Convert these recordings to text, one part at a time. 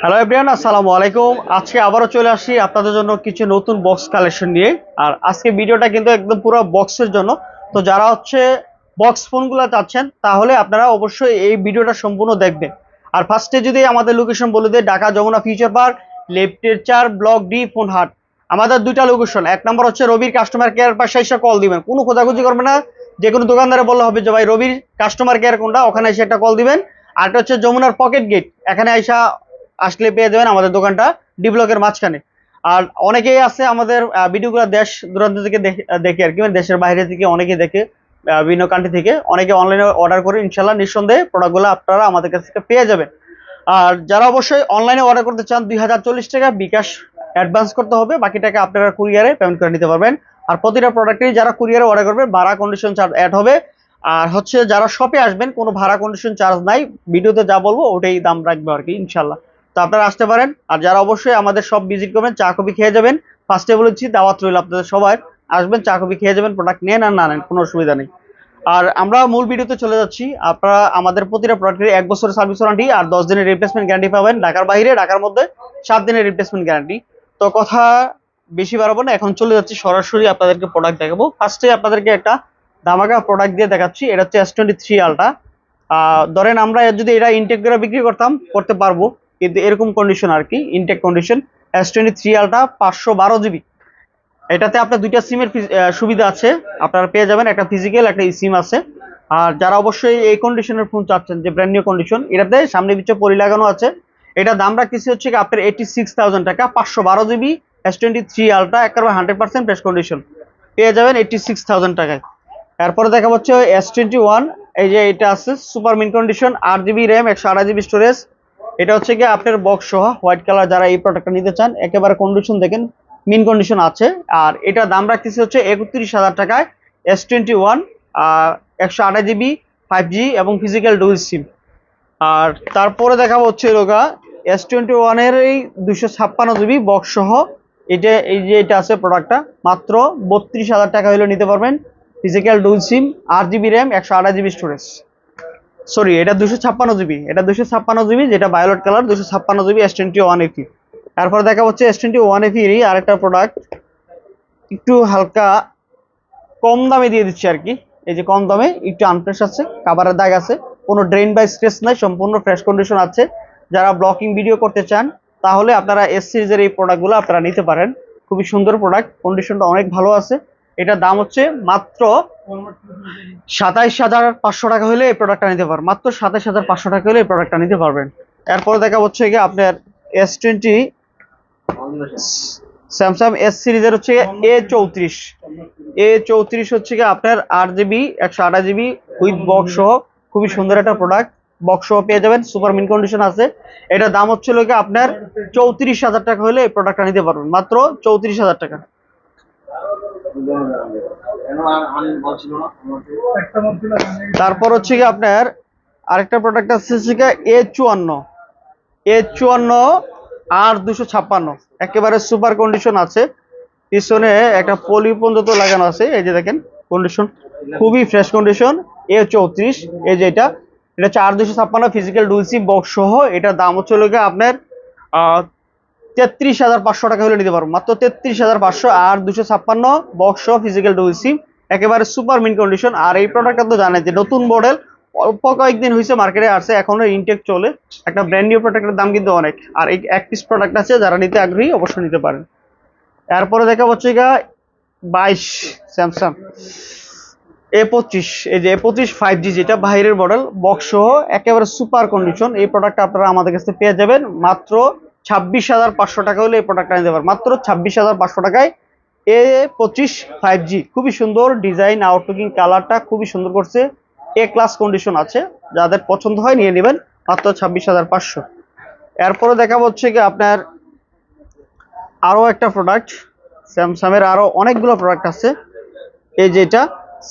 Hello everyone আসসালামু আলাইকুম আজকে আবারও চলে আসি আপনাদের জন্য কিছু নতুন বক্স কালেকশন নিয়ে। আর আজকে ভিডিওটা কিন্তু একদম পুরো বক্সের জন্য। তো যারা হচ্ছে বক্স ফোনগুলো চাচ্ছেন, তাহলে আপনারা অবশ্যই এই ভিডিওটা সম্পূর্ণ দেখবেন। আর ফার্স্টে যদি আমাদের লোকেশন বলে দেয় ঢাকা যমুনা ফিউচার পার্ক লেফটের চার ব্লক ডি ফোন হাট আমাদের দুইটা লোকেশন এক নম্বর হচ্ছে রবির কাস্টমার কেয়ার পাশে এসে কল দিবেন। কোনো খোঁজাখুঁজি করবে না, যে কোনো দোকানদারে বললে হবে যে, ভাই, রবির কাস্টমার কেয়ার কোনটা? ওখানে এসে একটা কল দিবেন। আর একটা হচ্ছে যমুনার পকেট গেট এখানে আইসা আসলে পেয়ে যাবেন আমাদের দোকানটা ডি ব্লকের মাঝখানে। আর অনেকেই আছে আমাদের ভিডিওগুলো দেশ দূরান্ত থেকে দেখে আর কি মানে দেশের বাইরে থেকে অনেকেই দেখে বিভিন্ন কান্ট্রি থেকে। অনেকে অনলাইনে অর্ডার করে ইনশাল্লাহ নিঃসন্দেহে প্রোডাক্টগুলো আপনারা আমাদের কাছ থেকে পেয়ে যাবেন। আর যারা অবশ্যই অনলাইনে অর্ডার করতে চান, দুই হাজার চল্লিশ টাকা বিকাশ অ্যাডভান্স করতে হবে, বাকি টাকা আপনারা কুরিয়ারে পেমেন্ট করে নিতে পারবেন। আর প্রতিটা প্রোডাক্টেই যারা কুরিয়ারে অর্ডার করবেন ভাড়া কন্ডিশন চার্জ অ্যাড হবে। আর হচ্ছে যারা শপে আসবেন, কোনো ভাড়া কন্ডিশন চার্জ নাই। ভিডিওতে যা বলব, ওটাই দাম রাখবে আর কি ইনশাল্লাহ তো আপনারা আসতে পারেন। আর যারা অবশ্যই আমাদের সব ভিজিট করবেন, চা কফি খেয়ে যাবেন ফার্স্টে বলেছি, দাওয়াত রইল আপনাদের সবাই আসবেন, চা কফি খেয়ে যাবেন প্রোডাক্ট নেন আর না নেন, কোনো অসুবিধা নেই। আর আমরা মূল ভিডিওতে চলে যাচ্ছি। আপনারা আমাদের প্রতিটা প্রোডাক্টের এক বছরের সার্ভিস ওয়ারেন্টি আর দশ দিনের রিপ্লেসমেন্ট গ্যারান্টি পাবেন। ঢাকার বাইরে, ঢাকার মধ্যে সাত দিনের রিপ্লেসমেন্ট গ্যারান্টি তো কথা বেশি বাড়াবো না, এখন চলে যাচ্ছি, সরাসরি আপনাদেরকে প্রোডাক্ট দেখাবো। ফার্স্টে আপনাদেরকে একটা দামাকা প্রোডাক্ট দিয়ে দেখাচ্ছি, এটা হচ্ছে এস টোয়েন্টি থ্রি আলটা ধরেন আমরা যদি এটা ইনটেক করে বিক্রি করতাম, করতে পারব। কিন্তু এরকম কন্ডিশন আর কি intact condition S twenty three ultra পাঁচশো বারো জিবি এটাতে আপনার দুইটা সিমের সুবিধা আছে, আপনারা পেয়ে যাবেন, একটা ফিজিক্যাল একটা সিম আছে। আর যারা অবশ্যই এই কন্ডিশনের ফোন চাচ্ছেন, যে ব্র্যান্ড নিউ কন্ডিশন এটাতে সামনে পিছিয়ে পরি লাগানো আছে। এটা দাম রাখতেছি হচ্ছে আপনার এইটি সিক্স থাউজেন্ড টাকা, পাঁচশো বারো জিবি এস টোয়েন্টি থ্রি আলটা একেবারে হান্ড্রেড পার্সেন্ট ফ্রেশ কন্ডিশন পেয়ে যাবেন এইটি সিক্স থাউজেন্ড টাকায়। তারপরে দেখা হচ্ছে এস টোয়েন্টি ওয়ান এই যে এটা আছে সুপার মিন কন্ডিশন আট জিবি র্যাম একশো আড়াই জিবি স্টোরেজ এটা হচ্ছে কি আপনার বক্স সহ হোয়াইট কালার যারা এই প্রোডাক্টটা নিতে চান, একেবারে কন্ডিশন দেখেন মিন কন্ডিশন আছে। আর এটা দাম রাখতেছে হচ্ছে একত্রিশ হাজার টাকায় এস টোয়েন্টি ওয়ান একশো আঠাশ জিবি ফাইভ জি এবং ফিজিক্যাল ডুল সিম আর তারপরে দেখাবো হচ্ছে রোগা এস টোয়েন্টি ওয়ানের এই দুশো ছাপ্পান্ন জিবি বক্স সহ, এটা, এই যে এটা আছে প্রোডাক্টটা মাত্র বত্রিশ হাজার টাকা হলে নিতে পারবেন ফিজিক্যাল ডুল সিম আট জিবি র্যাম একশো আঠাশ জিবি স্টোরেজ সরি এটা দুশো ছাপ্পান্ন জিবি। এটা দুশো ছাপ্পান্ন জিবি, যেটা ভায়োলেট কালার দুশো ছাপ্পান্ন GB S twenty one FE তারপরে দেখা হচ্ছে এস টোয়েন্টি ওয়ান এফিরই আরেকটা প্রোডাক্ট একটু হালকা কম দামে দিয়ে দিচ্ছি আর কি। এই যে কম দামে, একটু আনফ্রেশ আছে কাবারের দাগ আছে, কোনো ড্রেন বাই স্ট্রেস নাই, সম্পূর্ণ ফ্রেশ কন্ডিশন আছে। যারা ব্লকিং ভিডিও করতে চান, তাহলে আপনারা এস সিরিজের এই প্রোডাক্টগুলো আপনারা নিতে পারেন। খুবই সুন্দর প্রোডাক্ট কন্ডিশনটা অনেক ভালো আছে। এটার দাম হচ্ছে মাত্র সাতাইশ হাজার পাঁচশো টাকা হলে এই প্রোডাক্টটা নিতে পারবেন মাত্র সাতাইশ হাজার পাঁচশো টাকা হলে এই প্রোডাক্টটা নিতে পারবেন। এরপরে দেখা হচ্ছে কি আপনার এস টোয়েন্টি স্যামসাং এস সিরিজের হচ্ছে এ চৌত্রিশ। এ চৌত্রিশ হচ্ছে কি আপনার আট জিবি একশো আঠাশ জিবি উইথ বক্স সহ খুবই সুন্দর একটা প্রোডাক্ট বক্স সহ পেয়ে যাবেন সুপার মিন কন্ডিশন আছে। এটার দাম হচ্ছে কি আপনার চৌত্রিশ হাজার টাকা হলে এই প্রোডাক্টটা নিতে পারবেন। মাত্র চৌত্রিশ হাজার টাকা। তারপর হচ্ছে কি আপনার আরেকটা প্রোডাক্ট আছে হচ্ছে এ চুয়ান্ন। এ চুয়ান্ন আর দুশো ছাপ্পান্ন। একেবারে সুপার কন্ডিশন আছে। পিছনে একটা পলি পর্যন্ত লাগানো আছে। এই যে দেখেন কন্ডিশন খুবই ফ্রেশ কন্ডিশন এ চৌত্রিশ, এই যে এটা। এটা চার দুশো ছাপ্পান্ন ফিজিক্যাল ডুলসি বক্স সহ। এটার দাম হচ্ছে লোকে আপনার তেত্রিশ হাজার পাঁচশো টাকা হলে নিতে পারব মাত্র তেত্রিশ হাজার পাঁচশো আর দুশো ছাপ্পান্ন বক্স ফিজিক্যাল ডুলসি একেবারে সুপার মিন কন্ডিশন আর এই প্রোডাক্টটা তো জানেন যে নতুন মডেল অল্প কয়েকদিন হয়েছে মার্কেটে আসছে, এখনও ইনটেক চলে। একটা ব্র্যান্ড নিউ প্রোডাক্টের দাম কিন্তু অনেক। আর এই এক পিস প্রোডাক্ট আছে, যারা নিতে আগ্রহী অবশ্যই নিতে পারেন। এরপরে দেখা হচ্ছে গা বাইশ স্যামসাং এ পঁচিশ। এই যে এ পঁচিশ ফাইভ জি যেটা বাইরের মডেল বক্স সহ একেবারে সুপার কন্ডিশন এই প্রোডাক্টটা আপনারা আমাদের কাছে পেয়ে যাবেন। মাত্র ছাব্বিশ হাজার পাঁচশো টাকা হলে এই প্রোডাক্টটা নিতে পারেন মাত্র ছাব্বিশ হাজার পাঁচশো টাকায় এ পঁচিশ ফাইভ জি খুবই সুন্দর ডিজাইন আউটলুকিং কালারটা খুবই সুন্দর করছে। এ ক্লাস কন্ডিশন আছে। যাদের পছন্দ হয় নিয়ে নেবেন। মাত্র ছাব্বিশ হাজার পাঁচশো। এরপরে দেখা হচ্ছে কি আপনার আরও একটা প্রোডাক্ট স্যামসাংয়ের আরও অনেকগুলো প্রোডাক্ট আছে। এই যেটা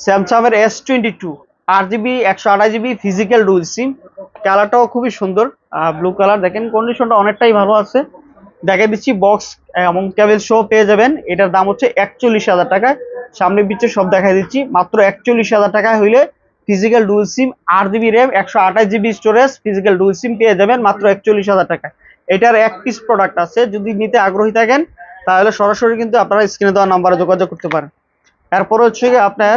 স্যামসাংয়ের এস টোয়েন্টি টু আট জিবি একশো আঠাশ জিবি ফিজিক্যাল ডুল সিম কালারটাও খুবই সুন্দর। ব্লু কালার দেখেন কন্ডিশনটা অনেকটাই ভালো আছে। দেখা দিচ্ছি বক্স এবং কেবল শো পেয়ে যাবেন। এটার দাম হচ্ছে একচল্লিশ হাজার টাকা সামনে পিচ্ছে সব দেখা দিচ্ছি। মাত্র একচল্লিশ হাজার টাকা হইলে ফিজিক্যাল ডুল সিম আট জিবি র্যাম একশো আঠাশ GB storage physical dual SIM পেয়ে যাবেন মাত্র একচল্লিশ হাজার টাকা এটার এক পিস প্রোডাক্ট আছে। যদি নিতে আগ্রহী থাকেন, তাহলে সরাসরি কিন্তু আপনারা স্ক্রিনে দেওয়া নাম্বারে যোগাযোগ করতে পারেন। এরপর হচ্ছে আপনার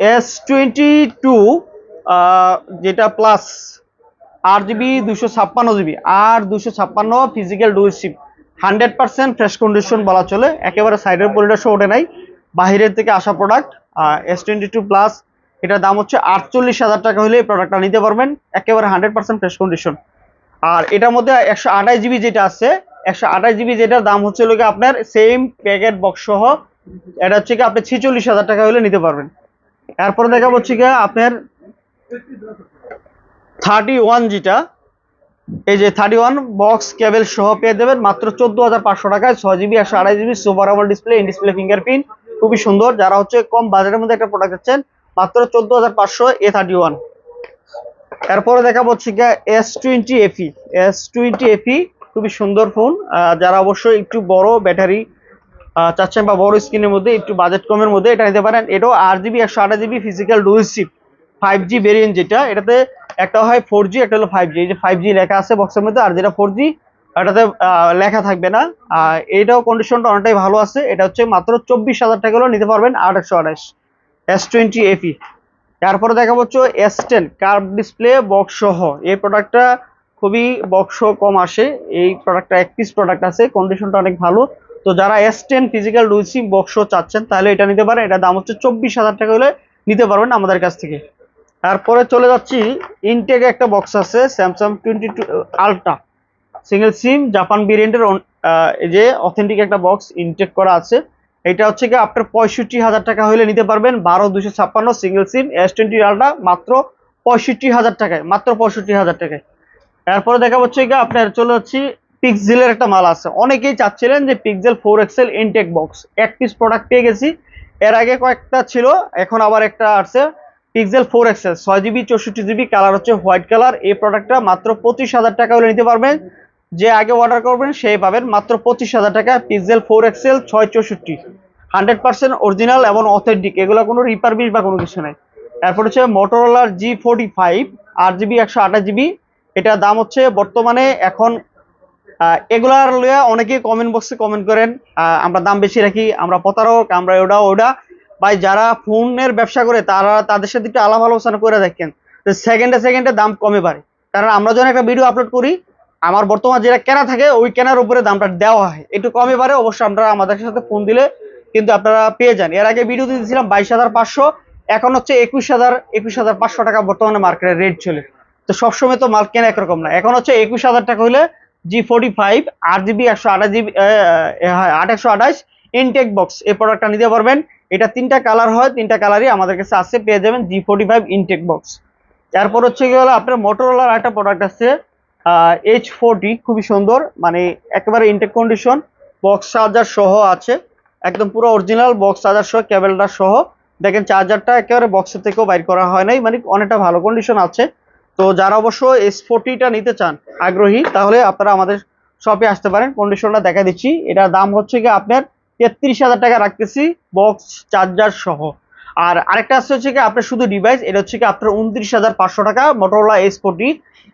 এস টোয়েন্টি টু যেটা প্লাস আট জিবি দুশো ছাপ্পান্ন জিবি আর দুশো ছাপ্পান্ন physical dual SIM hundred percent fresh condition বলা চলে, একেবারে সাইডের পরিবেশও ওঠে নাই। বাহিরের থেকে আসা product S twenty two plus এটার দাম হচ্ছে আটচল্লিশ হাজার টাকা হলে এই প্রোডাক্টটা নিতে পারবেন। একেবারে হান্ড্রেড পার্সেন্ট ফ্রেশ কন্ডিশন আর এটার মধ্যে একশো আঠাশ জিবি যেটা আছে, একশো আঠাশ জিবি যেটার দাম হচ্ছে লোকে আপনার সেম প্যাকেট বক্স সহ, এটা হচ্ছে কি আপনি ছিচল্লিশ হাজার টাকা হলে নিতে পারবেন। এরপরে দেখা হচ্ছে কি আপনার থার্টি ওয়ান যেটা, এই যে থার্টি ওয়ান বক্স কেবল সহ পেয়ে দেবেন মাত্র চোদ্দ হাজার পাঁচশো টাকায়, ছয় জিবি একশো আড়াই GB super AMOLED display, in display fingerprint, খুবই সুন্দর। যারা হচ্ছে কম বাজারের মধ্যে একটা প্রোডাক্ট দিচ্ছেন, মাত্র চোদ্দ হাজার পাঁচশো এ থার্টি ওয়ান। এরপরে দেখা হচ্ছে গিয়ে S twenty FE S twenty FE খুবই সুন্দর ফোন। যারা অবশ্যই একটু বড় ব্যাটারি চাচ্ছেন বা বড় স্ক্রিনের মধ্যে, একটু বাজেট কমের মধ্যে এটা নিতে পারেন। এটাও আট জিবি, একশো আঠাশ GB physical dual SIM five G variant যেটা, এটাতে একটা হয় ফোর জি একটা হলো ফাইভ জি এই যে ফাইভ জি লেখা আছে বক্সের মধ্যে, আর যেটা ফোর জি এটাতে লেখা থাকবে না। এটাও কন্ডিশনটা অনেকটাই ভালো আছে। এটা হচ্ছে মাত্র চব্বিশ হাজার টাকা নিতে পারবেন আট একশো আঠাশ এস টোয়েন্টি এফি তারপরে দেখা হচ্ছে S ten curved display box সহ এই প্রোডাক্টটা খুবই বক্স কম আসে। এই প্রোডাক্টটা এক পিস প্রোডাক্ট আছে কন্ডিশনটা অনেক ভালো। তো যারা S ten physical Duos box চাচ্ছেন, তাহলে এটা নিতে পারেন। এটার দাম হচ্ছে চব্বিশ হাজার টাকা হলে নিতে পারবেন আমাদের কাছ থেকে। তারপরে চলে যাচ্ছি ইনটেক একটা বক্স আছে Samsung twenty two ultra single SIM Japan ভেরিয়েন্টের যে অথেন্টিক একটা বক্স ইনটেক করা আছে। এটা হচ্ছে কি আপনার পঁয়ষট্টি হাজার টাকা হলে নিতে পারবেন, বারো দুশো ছাপ্পান্ন single SIM S twenty ultra মাত্র পঁয়ষট্টি হাজার টাকায়, মাত্র পঁয়ষট্টি হাজার টাকায়। তারপরে দেখা হচ্ছে কি আপনার চলে যাচ্ছি পিক্সেলের একটা মাল আছে। অনেকেই চাচ্ছিলেন যে Pixel four XL intact box এক পিস প্রোডাক্ট পেয়ে গেছি। এর আগে কয়েকটা ছিল, এখন আবার একটা আছে পিক্সেল ফোর এক্সেল ছয় জিবি চৌষট্টি জিবি কালার হচ্ছে হোয়াইট কালার এই প্রোডাক্টটা মাত্র পঁচিশ হাজার টাকা হলে নিতে পারবেন। যে আগে অর্ডার করবেন, সেই পাবেন মাত্র পঁচিশ হাজার টাকা পিক্সেল ফোর এক্সেল ছয় চৌষট্টি। হান্ড্রেড পার্সেন্ট অরিজিনাল এবং অথেন্টিক এগুলো কোনো রিপারবিশ বা কোনো কিছু নেই। এরপর হচ্ছে মোটোরোলার জি ফোর্টি ফাইভ আট জিবি একশো আঠাশ জিবি এটার দাম হচ্ছে বর্তমানে এখন এগুলার লইয়া অনেকেই কমেন্ট বক্সে কমেন্ট করেন। আমরা দাম বেশি রাখি, আমরা প্রতারক, আমরা ওটা ওটা ভাই, যারা ফোনের ব্যবসা করে, তারা তাদের সাথে একটু আলাপ আলোচনা করে দেখেন। যে সেকেন্ডে সেকেন্ডে দাম কমে পারে কারণ আমরা যখন একটা ভিডিও আপলোড করি, আমার বর্তমান যেটা কেনা থাকে, ওই কেনার উপরে দামটা দেওয়া হয়। একটু কমে পারে অবশ্যই আপনারা আমাদের সাথে ফোন দিলে কিন্তু আপনারা পেয়ে যান। এর আগে ভিডিও দিয়েছিলাম বাইশ হাজার পাঁচশো, এখন হচ্ছে একুশ হাজার একুশ হাজার পাঁচশো টাকা বর্তমানে মার্কেটে রেট চলে। তো সবসময় তো মাল কেনা একরকম না। এখন হচ্ছে একুশ হাজার টাকা হলে জি ফোর্টি ফাইভ আট জিবি একশো আঠাশ জিবি আট একশো আঠাশ ইনটেক বক্স এই প্রোডাক্টটা নিতে পারবেন। এটা তিনটা কালার হয়, তিনটা কালারই আমাদের কাছে আছে, পেয়ে যাবেন G forty five intact box তারপর হচ্ছে কি হলো আপনার মোটরোলার একটা প্রোডাক্ট আছে এইচ ফোরটি খুবই সুন্দর মানে একেবারে ইনটেক কন্ডিশন বক্স চার্জার সহ আছে, একদম পুরো অরিজিনাল বক্স চার্জার সহ কেবলটা সহ। দেখেন চার্জারটা একেবারে বক্সের থেকেও বাইর করা হয় নাই মানে অনেকটা ভালো কন্ডিশন আছে। তো যারা অবশ্য এস ফোরটিটা নিতে চান, আগ্রহী, তাহলে আপনারা আমাদের শপে আসতে পারেন। কন্ডিশনটা দেখা দিচ্ছি, এটার দাম হচ্ছে কি আপনার তেত্রিশ হাজার টাকা রাখতেছি বক্স চার্জার সহ। আর আরেকটা আছে হচ্ছে কি, আপনার শুধু ডিভাইস এটা হচ্ছে কি, আপনার উনত্রিশ হাজার পাঁচশো টাকা মোটরোলা এস ফোরটি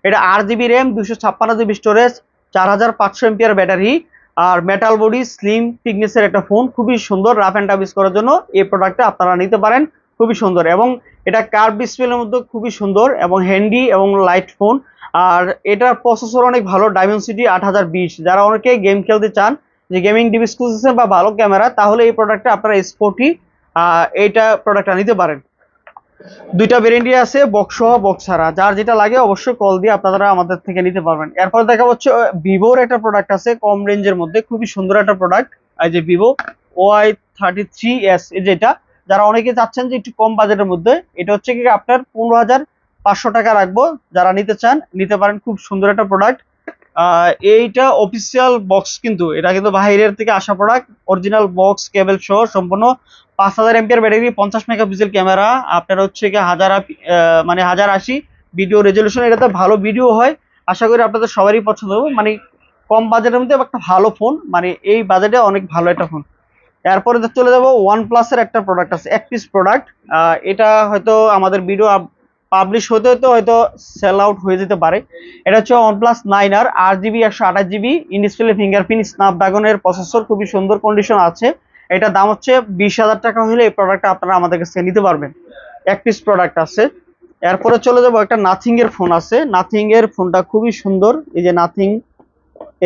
এটা আট জিবি র্যাম দুশো ছাপ্পান্ন জিবি স্টোরেজ চার হাজার পাঁচশো এমপিআর ব্যাটারি, আর মেটাল বডি স্লিম থিকনেসের একটা ফোন খুবই সুন্দর রাফ অ্যান্ড টাফ করার জন্য এই প্রোডাক্টটা আপনারা নিতে পারেন, খুবই সুন্দর। এবং এটা কার্ভ ডিসপ্লের মধ্যে খুবই সুন্দর এবং হ্যান্ডি এবং লাইট ফোন আর এটার প্রসেসর অনেক ভালো ডায়মেনসিটি আট হাজার বিশ। যারা অনেকে গেম খেলতে চান যে গেমিং ডিভাইস খুঁজছেন বা ভালো ক্যামেরা তাহলে এই প্রোডাক্টটা আপনারা স্পোর্টি এইটা প্রোডাক্টটা নিতে পারেন। দুইটা ভেরিয়েন্টই আছে বক্স সহ বক্স ছাড়া। যার যেটা লাগে অবশ্যই কল দিয়ে আপনারা আমাদের থেকে নিতে পারবেন। এরপর দেখা হচ্ছে ভিভোর একটা প্রোডাক্ট আছে, কম রেঞ্জের মধ্যে, খুবই সুন্দর একটা প্রোডাক্ট এই যে Vivo Y thirty three S যেটা যারা অনেকে চাচ্ছেন যে একটু কম বাজেটের মধ্যে, এটা হচ্ছে কি আপনার পনেরো হাজার পাঁচশো টাকা রাখব। যারা নিতে চান, নিতে পারেন, খুব সুন্দর একটা প্রোডাক্ট এইটা অফিসিয়াল বক্স কিন্তু, এটা কিন্তু বাইরের থেকে আসা প্রোডাক্ট অরিজিনাল বক্স কেবল সহ সম্পূর্ণ পাঁচ হাজার এমপিআর ব্যাটারি, পঞ্চাশ মেগাপিক্সেল ক্যামেরা আপনার হচ্ছে কি হাজার মানে হাজার আশি ভিডিও রেজলিউশন এটাতে ভালো ভিডিও হয়। আশা করি আপনাদের সবারই পছন্দ হবে। মানে কম বাজেটের মধ্যে একটা ভালো ফোন মানে এই বাজেটে অনেক ভালো একটা ফোন এরপরে চলে যাব ওয়ান প্লাসের একটা প্রোডাক্ট আছে, এক পিস প্রোডাক্ট এটা হয়তো আমাদের ভিডিও পাবলিশ হতে হতে হয়তো সেল আউট হয়ে যেতে পারে। এটা হচ্ছে ওয়ানপ্লাস নাইন আর আট জিবি একশো আঠাশ জিবি ইনডিসপ্লে ফিঙ্গারপ্রিন্ট স্ন্যাপড্রাগনের প্রসেসর খুবই সুন্দর কন্ডিশন আছে। এটা দাম হচ্ছে বিশ হাজার টাকা হলে এই প্রোডাক্টটা আপনারা আমাদের কাছে নিতে পারবেন। এক পিস প্রোডাক্ট আছে। এরপরে চলে যাব একটা নাথিং এর ফোন আছে। নাথিং এর ফোনটা খুবই সুন্দর। এই যে নাথিং,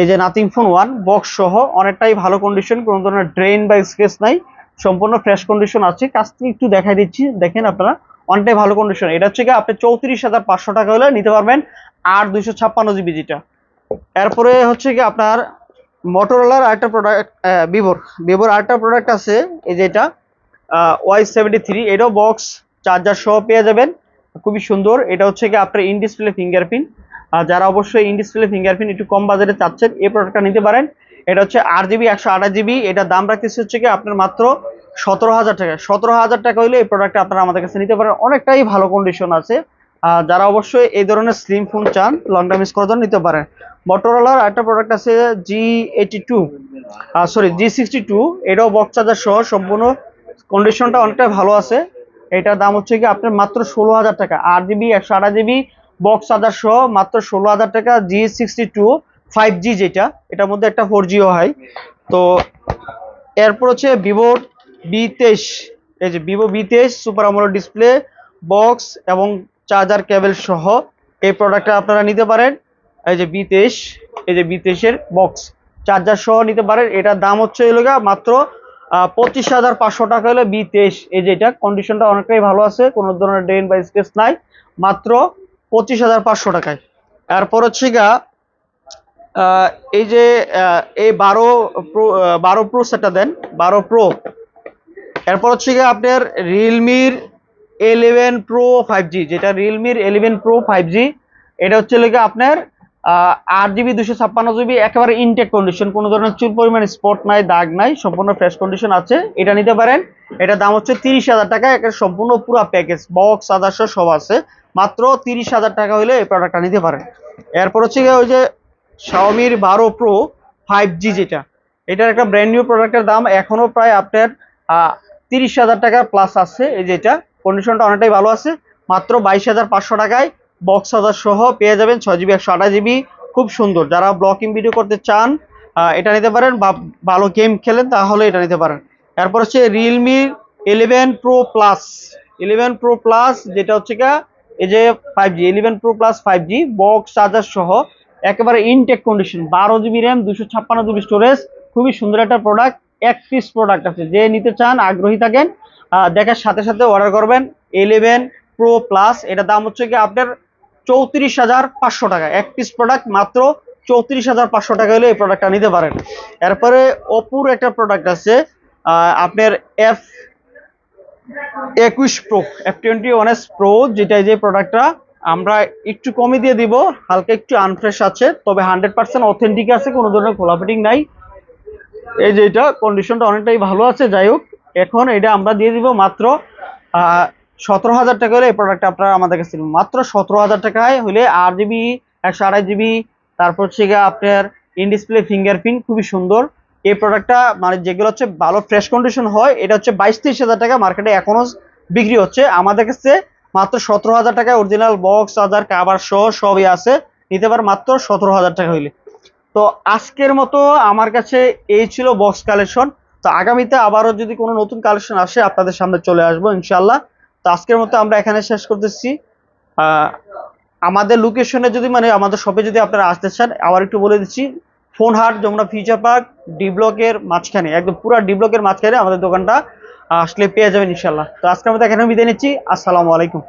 এই যে নাথিং ফোন ওয়ান বক্স সহ অনেকটাই ভালো কন্ডিশন কোনো ধরনের ড্রেন বা স্কেচ নাই। সম্পূর্ণ ফ্রেশ কন্ডিশন আছে। কাছ থেকে একটু দেখাই দিচ্ছি। দেখেন আপনারা অনেকটাই ভালো কন্ডিশন এটা হচ্ছে কি আপনি চৌত্রিশ হাজার পাঁচশো টাকা হলে নিতে পারবেন আর দুইশো ছাপ্পান্ন জিবি যেটা এরপরে হচ্ছে কি আপনার মোটরোলার আরেকটা প্রোডাক্ট ভিভোর ভিভোর আরেকটা প্রোডাক্ট আছে, এই যে এটা ওয়াই সেভেন্টি থ্রি এটাও বক্স চার্জার সহ পেয়ে যাবেন। খুবই সুন্দর। এটা হচ্ছে কি আপনার ইন ডিসপ্লে ফিঙ্গারপ্রিন্ট যারা অবশ্যই ইন ডিসপ্লে ফিঙ্গারপ্রিন্ট একটু কম বাজারে চাচ্ছেন, এই প্রোডাক্টটা নিতে পারেন। এটা হচ্ছে আট জিবি একশো আঠাশ জিবি এটার দাম রাখতেছে হচ্ছে কি আপনার মাত্র সতেরো হাজার টাকা। সতেরো হাজার টাকা হলে এই প্রোডাক্টটা আপনারা আমাদের কাছে নিতে পারেন। অনেকটাই ভালো কন্ডিশন আছে। যারা অবশ্যই এই ধরনের স্লিম ফোন চান লং টাইম ইউজ করার জন্য নিতে পারেন। মোটরোলার একটা প্রোডাক্ট আছে G eighty two sorry G sixty two এটাও বক্স চার্জার সহ সম্পূর্ণ কন্ডিশনটা অনেকটাই ভালো আছে। এটার দাম হচ্ছে কি আপনার মাত্র ষোলো হাজার টাকা। আট জিবি একশো আঠাশ জিবি বক্স চার্জার সহ মাত্র ষোলো হাজার টাকা G sixty two five G যেটা। এটার মধ্যে একটা ফোর জিও হয়। তো, এরপর হচ্ছে ভিভো বি তেইশ এই যে ভিভো বি তেইশ সুপার আমোলেড ডিসপ্লে, বক্স এবং চার্জার কেবল সহ এই প্রোডাক্টটা আপনারা নিতে পারেন। এই যে বি তেইশ এই যে বি তেইশের বক্স, চার্জার সহ নিতে পারেন। এটার দাম হচ্ছে এলাকা মাত্র পঁচিশ হাজার পাঁচশো টাকা হলে বি তেইশ এই যে এটা কন্ডিশনটা অনেকটাই ভালো আছে, কোনো ধরনের ড্রেন বা স্কেচ নাই, মাত্র পঁচিশ হাজার পাঁচশো টাকায়। এরপর হচ্ছে গা এই যে এই বারো প্রো বারো প্রো সেটটা দেন, বারো প্রো এরপর হচ্ছে গিয়ে আপনার রিয়েলমির এলেভেন প্রো ফাইভ জি যেটা রিয়েলমির এলেভেন প্রো ফাইভ জি এটা হচ্ছে লেগে আপনার আট জিবি দুশো ছাপ্পান্ন জিবি একেবারে ইনটেক কন্ডিশন কোনো ধরনের চুল পরিমাণ স্পট নাই, দাগ নাই, সম্পূর্ণ ফ্রেশ কন্ডিশন আছে, এটা নিতে পারেন। এটার দাম হচ্ছে তিরিশ হাজার টাকা একটা সম্পূর্ণ পুরো প্যাকেজ বক্স আদার্স সব আছে। মাত্র তিরিশ হাজার টাকা হলে এই প্রোডাক্টটা নিতে পারেন। এরপর হচ্ছে গিয়ে ওই যে শাওমির বারো প্রো ফাইভ জি যেটা, এটার একটা ব্র্যান্ড নিউ প্রোডাক্টের দাম এখনও প্রায় আপনার তিরিশ হাজার টাকার প্লাস আছে, এই যেটা কন্ডিশনটা অনেকটাই ভালো আছে। মাত্র বাইশ হাজার পাঁচশো টাকায় বক্স হাজার সহ পেয়ে যাবেন ছয় জিবি, একশো আঠাশ জিবি। খুব সুন্দর। যারা ব্লকিং ভিডিও করতে চান এটা নিতে পারেন বা ভালো গেম খেলেন, তাহলে এটা নিতে পারেন। এরপর হচ্ছে Realme eleven pro plus eleven pro plus যেটা হচ্ছে গা এই যে five G eleven pro plus five G box charger সহ, একেবারে ইনটেক কন্ডিশন বারো জিবি র্যাম দুশো ছাপ্পান্ন জিবি স্টোরেজ খুবই সুন্দর একটা প্রোডাক্ট এক পিস প্রোডাক্ট আছে। যে নিতে চান, আগ্রহী থাকেন দেখার সাথে সাথে অর্ডার করবেন ইলেভেন প্রো প্লাস এটা দাম হচ্ছে কি আপনার চৌত্রিশ হাজার পাঁচশো টাকা। এক পিস প্রোডাক্ট মাত্র চৌত্রিশ হাজার পাঁচশো টাকা হলে এই প্রোডাক্টটা নিতে পারেন। এরপরে অপুর একটা প্রোডাক্ট আছে আপনার এফ একুশ pro F twenty one S pro যেটা যে প্রোডাক্টটা আমরা একটু কমে দিয়ে দিব, হালকা একটু আনফ্রেশ আছে, তবে হান্ড্রেড পার্সেন্ট অথেন্টিক আছে, কোনো ধরনের কোলাপিটিং নাই। এই যে এটা কন্ডিশনটা অনেকটাই ভালো আছে, যাই হোক। এখন এটা আমরা দিয়ে দিব মাত্র সতেরো হাজার টাকা হলে এই প্রোডাক্টটা আপনারা আমাদের কাছে। মাত্র সতেরো হাজার টাকায় হলে আট জিবি একশো আড়াই জিবি তারপর হচ্ছে গিয়ে আপনার ইনডিসপ্লে ফিঙ্গারপ্রিন্ট খুবই সুন্দর। এই প্রোডাক্টটা মানে যেগুলো হচ্ছে ভালো ফ্রেশ কন্ডিশন হয়, এটা হচ্ছে বাইশ তেইশ হাজার টাকা মার্কেটে এখনও বিক্রি হচ্ছে। আমাদের কাছে মাত্র সতেরো হাজার টাকায় অরিজিনাল বক্স চার্জার কাবার সহ সবই আছে। নিতে পারে মাত্র সতেরো হাজার টাকা হইলে। তো আজকের মতো আমার কাছে এই ছিল বক্স কালেকশন তো আগামীতে আবারও যদি কোনো নতুন কালেকশন আসে, আপনাদের সামনে চলে আসব ইনশাল্লাহ তো আজকের মতো আমরা এখানে শেষ করতেছি। আমাদের লোকেশনে যদি মানে আমাদের শপে যদি আপনারা আসতে চান, আবার একটু বলে দিচ্ছি ফোন হাট যমুনা ফিউচার পার্ক ডি ব্লকের মাঝখানে, একদম পুরো ডি ব্লকের মাঝখানে আমাদের দোকানটা আসলে পেয়ে যাবেন ইনশাল্লাহ তো আজকের মতো এখানে বিদায় নিচ্ছি। আসসালামু আলাইকুম।